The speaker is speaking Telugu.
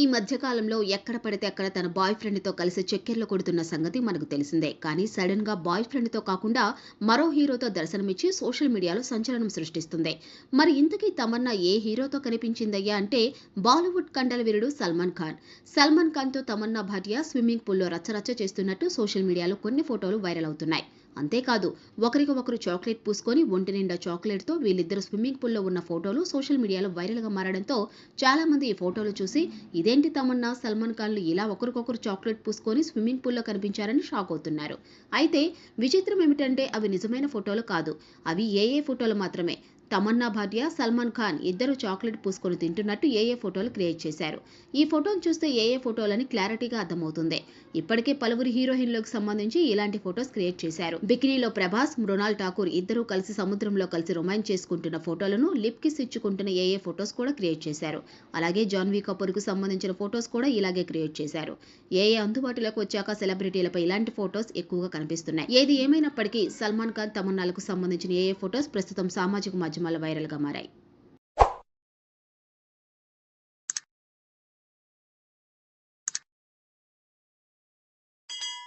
ఈ మధ్యకాలంలో ఎక్కడ పడితే అక్కడ తన బాయ్ ఫ్రెండ్తో కలిసి చక్కెర్లు కొడుతున్న సంగతి మనకు తెలిసిందే. కానీ సడన్గా బాయ్ ఫ్రెండ్తో కాకుండా మరో హీరోతో దర్శనమిచ్చి సోషల్ మీడియాలో సంచలనం సృష్టిస్తుంది. మరి ఇంతకీ తమన్నా ఏ హీరోతో కనిపించిందయ్యా అంటే బాలీవుడ్ కండల వీరుడు సల్మాన్ ఖాన్. సల్మాన్ ఖాన్తో తమన్నా భాటియా స్విమ్మింగ్ పూల్లో రచ్చరచ్చ చేస్తున్నట్టు సోషల్ మీడియాలో కొన్ని ఫోటోలు వైరల్ అవుతున్నాయి. అంతేకాదు ఒకరికి ఒకరు చాక్లెట్ పూసుకొని ఒంటి నిండా చాక్లెట్తో వీళ్ళిద్దరు స్విమ్మింగ్ పూల్లో ఉన్న ఫోటోలు సోషల్ మీడియాలో వైరల్గా మారడంతో చాలామంది ఈ ఫోటోలు చూసి ఇదేంటి తమన్నా సల్మాన్ ఖాన్లు ఇలా ఒకరికొకరు చాక్లెట్ పూసుకొని స్విమ్మింగ్ పూల్లో కనిపించారని షాక్ అవుతున్నారు. అయితే విచిత్రం ఏమిటంటే అవి నిజమైన ఫోటోలు కాదు అవి ఏ ఏ ఫోటోలు మాత్రమే. తమన్నా భాటియా సల్మాన్ ఖాన్ ఇద్దరు చాక్లెట్ పూసుకొని తింటున్నట్టు ఏఏ ఫోటోలు క్రియేట్ చేశారు. ఈ ఫోటోను చూస్తే ఏఏ ఫోటోలని క్లారిటీగా అర్థమవుతుంది. ఇప్పటికే పలువురు హీరోయిన్లకు సంబంధించి ఇలాంటి ఫోటోస్ క్రియేట్ చేశారు. బికినీలో ప్రభాస్ మృణాల్ ఠాకూర్ ఇద్దరూ కలిసి సముద్రంలో కలిసి రొమాన్స్ చేసుకుంటున్న ఫోటోలను లిప్ కిస్ ఇచ్చుకుంటున్న ఏఏ ఫోటోస్ కూడా క్రియేట్ చేశారు. అలాగే జాన్వీ కపూర్కు సంబంధించిన ఫోటోస్ కూడా ఇలాగే క్రియేట్ చేశారు. ఏఏ అందుబాటులోకి వచ్చాక సెలబ్రిటీలపై ఇలాంటి ఫోటోస్ ఎక్కువగా కనిపిస్తున్నాయి. ఏది ఏమైనప్పటికీ సల్మాన్ ఖాన్ తమన్నాలకు సంబంధించిన ఏఏ ఫోటోస్ ప్రస్తుతం సామాజిక మాధ్యమాల్లో వైరల్గా మారాయి.